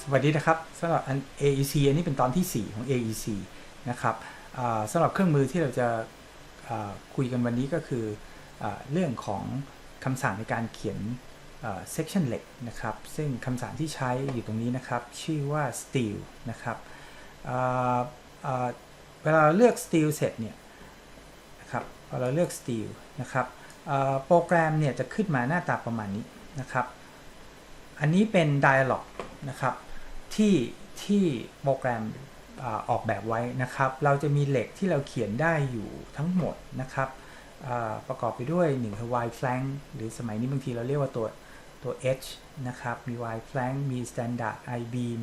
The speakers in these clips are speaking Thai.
สวัสดีนะครับสำหรับ AEC อันนี้เป็นตอนที่ 4 ของ AEC นะครับสำหรับเครื่องมือที่เราจะคุยกันวันนี้ก็คืออเรื่องของคำสั่งในการเขียน section เหล็กนะครับ ซึ่งคำสั่งที่ใช้อยู่ตรงนี้นะครับ ชื่อว่า steel นะครับเวลาเลือก steel เสร็จเนี่ยนะครับพอเราเลือก steel นะครับโปรแกรมเนี่ยจะขึ้นมาหน้าตาประมาณนี้นะครับ อันนี้เป็น dialog นะครับที่ที่โปรแกรมออกแบบไว้นะครับ เราจะมีเหล็กที่เราเขียนได้อยู่ทั้งหมดนะครับประกอบไปด้วย1คือ y flank หรือสมัยนี้บางทีเราเรียกว่าตัวตัว h นะครับ มี y flank มี standard i beam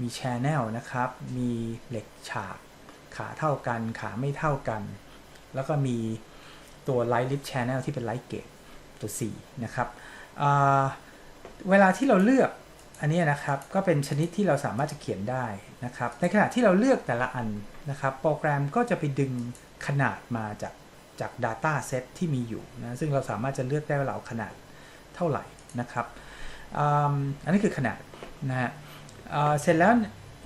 มี channel นะครับ มีเหล็กฉาก ขาเท่ากัน ขาไม่เท่ากัน แล้วก็มีตัว light lip channel ที่เป็น light gauge ตัว 4 นะครับเวลาที่เราเลือก อันนี้นะครับก็เป็นชนิดที่เราสามารถจะเขียนได้นะครับ ในขณะที่เราเลือกแต่ละอันนะครับ โปรแกรมก็จะไปดึงขนาดมาจากจาก Data Set ที่มีอยู่นะซึ่งเราสามารถจะเลือกได้ว่าเราขนาดเท่าไหร่นะครับอ,อันนี้คือขนาดนะฮะเสร็จแล้ว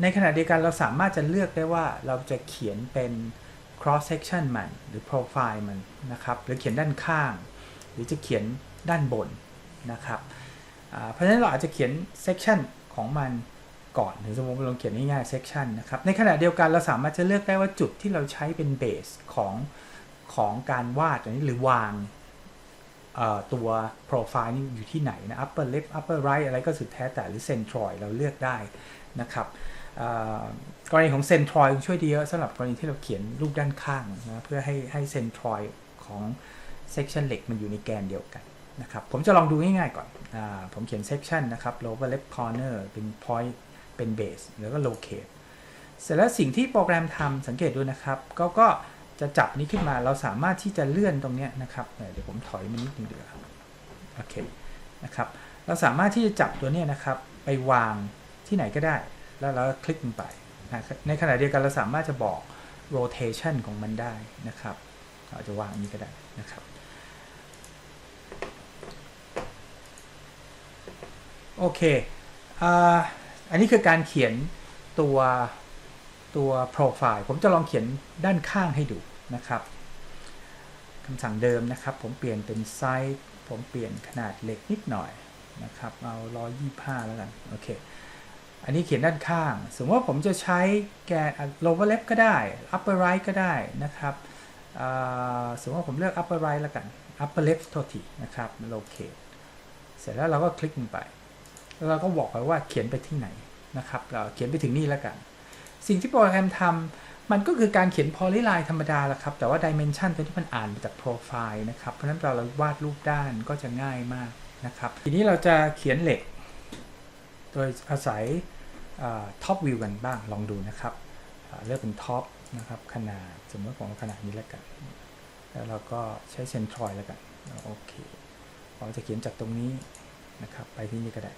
ในขณะเดียวกันเราสามารถจะเลือกได้ว่าเราจะเขียนเป็น cross section มันหรือ profile มันนะครับ หรือเขียนด้านข้าง หรือจะเขียนด้านบนนะครับ เพราะฉะนั้นเราอาจจะเขียน section ของมันก่อนหรือสมมติเราเขียนง่ายๆ section นะครับในขณะเดียวกันเราสามารถจะเลือกได้ว่าจุดที่เราใช้เป็น base ของของการวาดนี้หรือวางตัว profile นี่อยู่ที่ไหนนะ upper left upper right อะไรก็สุดแท้แต่หรือ centroid เราเลือกได้นะครับกรณีของ centroid ช่วยดีเยอะสำหรับกรณีที่เราเขียนรูปด้านข้างนะเพื่อให้ให้ centroid ของ section เหล็กมันอยู่ในแกนเดียวกัน นะครับ ผมจะลองดูง่ายๆก่อนอผมเขียน section นะครับ lower left corner เป็น point เป็น base แล้วก็ locate เสร็จแล้วสิ่งที่โปรแกรมทำสังเกตดูนะครับก็ก็จะจับนี้ขึ้นมาเราสามารถที่จะเลื่อนตรงนี้นะครับเดี๋ยวผมถอยมานิดนึงเดี๋ยวโอเคนะครับเราสามารถที่จะจับตัวนี้นะครับ ไปวางที่ไหนก็ได้ แล้วเราคลิกลงไปนะในขณะเดียวกันเราสามารถจะบอก rotation ของมันได้นะครับ เราจะวางนี้ก็ได้นะครับ โอเคอันนี้คือการเขียนตัวตัวโปรไฟล์ผมจะลองเขียนด้านข้างให้ดูนะครับคำสั่งเดิมนะครับ ผมเปลี่ยนเป็นไซส์ผมเปลี่ยนขนาดเหล็กนิดหน่อยนะครับ เอา 125 แล้วกันโอเค อันนี้เขียนด้านข้าง สมมติว่าผมจะใช้แกน lower left ก็ได้ upper right ก็ได้นะครับสมมติว่าผมเลือก upper right แล้วกัน upper left โทษทีนะครับ locate เสร็จแล้วเราก็คลิกลงไป เราก็บอกไปว่าเขียนไปที่ไหนนะครับเราเขียนไปถึงนี่แล้วกัน สิ่งที่โปรแกรมทำมันก็คือการเขียน polyline ธรรมดาแหละครับ แต่ว่า dimension ตัวที่มันอ่านมาจาก profile นะครับ เพราะฉะนั้นเราเราวาดรูปด้านก็จะง่ายมากนะครับ ทีนี้เราจะเขียนเหล็ก โดยอาศัย top view กันบ้างลองดูนะครับ เลือกเป็น top นะครับขนาดสมมติของขนาดนี้แล้วกัน แล้วเราก็ใช้ centroid แล้วกัน โอเคเราจะเขียนจากตรงนี้นะครับ ไปที่นี่ก็ได้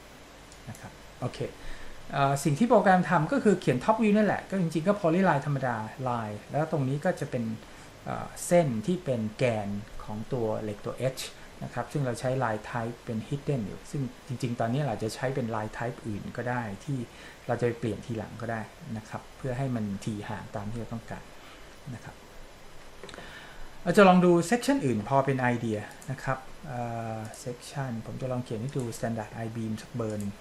นะครับโอเคสิ่งที่โปรแกรมทำก็คือเขียน top view นั่นแหละ ก็จริงๆ ก็ polyline ธรรมดา line แล้วตรงนี้ก็จะเป็นเส้นที่เป็นแกนของตัวเหล็กตัว h นะครับ ซึ่งเราใช้ line type เป็น hidden อยู่ ซึ่งจริงๆ ตอนนี้เราจะใช้เป็น line type อื่นก็ได้ที่เราจะไปเปลี่ยนทีหลังก็ได้นะครับ เพื่อให้มันทีห่างตามที่เราต้องการนะครับเราจะลองดู section อื่นพอเป็นไอเดียนะครับเอ่อ section ผมจะลองเขียนให้ดู standard i beam สักเบอร์นึง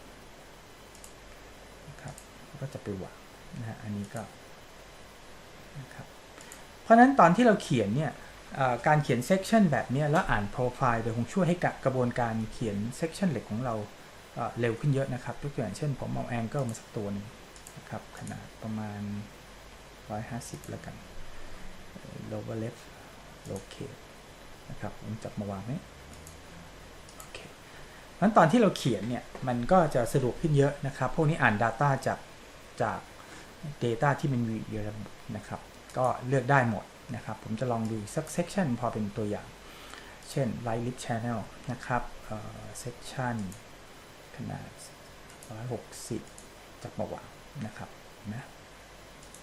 ก็จะไปวางนะฮะอันนี้ก็นะครับเพราะฉะนั้นตอนที่เราเขียนเนี่ยการเขียน section แบบเนี้ยแล้วอ่าน profile เดี๋ยวคงช่วยให้กระบวนการเขียน section เหล็กของเราเร็วขึ้นเยอะนะครับยกตัวอย่างเช่นผมเอา angle มาสักตัวหนึงนะครับขนาดประมาณ 150 แล้วกัน lower left locate นะครับผมจับมาวางไว้โอเคงั้นตอนที่เราเขียนเนี่ย มันก็จะสะดวกขึ้นเยอะนะครับ พวกนี้อ่าน Data จาก จาก Data ที่มันมีอยู่ในระบบนะครับ ก็เลือกได้หมดนะครับ ผมจะลองดูสัก section พอเป็นตัวอย่าง เช่น light lip channel นะครับเอ่อ section ขนาด 160จับมาวางนะครับนะ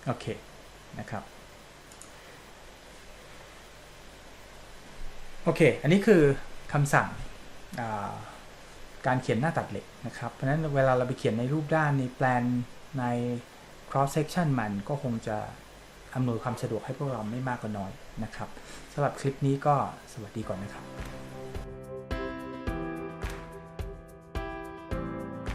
โอเคนะครับโอเค อันนี้คือคำสั่งการเขียนหน้าตัดเหล็กนะครับ เพราะฉะนั้นเวลาเราไปเขียนในรูปด้านในแปลน ใน cross section มันก็คงจะอำนวยความสะดวกให้พวกเราไม่มากก็น้อยนะครับสำหรับคลิปนี้ก็สวัสดีก่อนนะครับ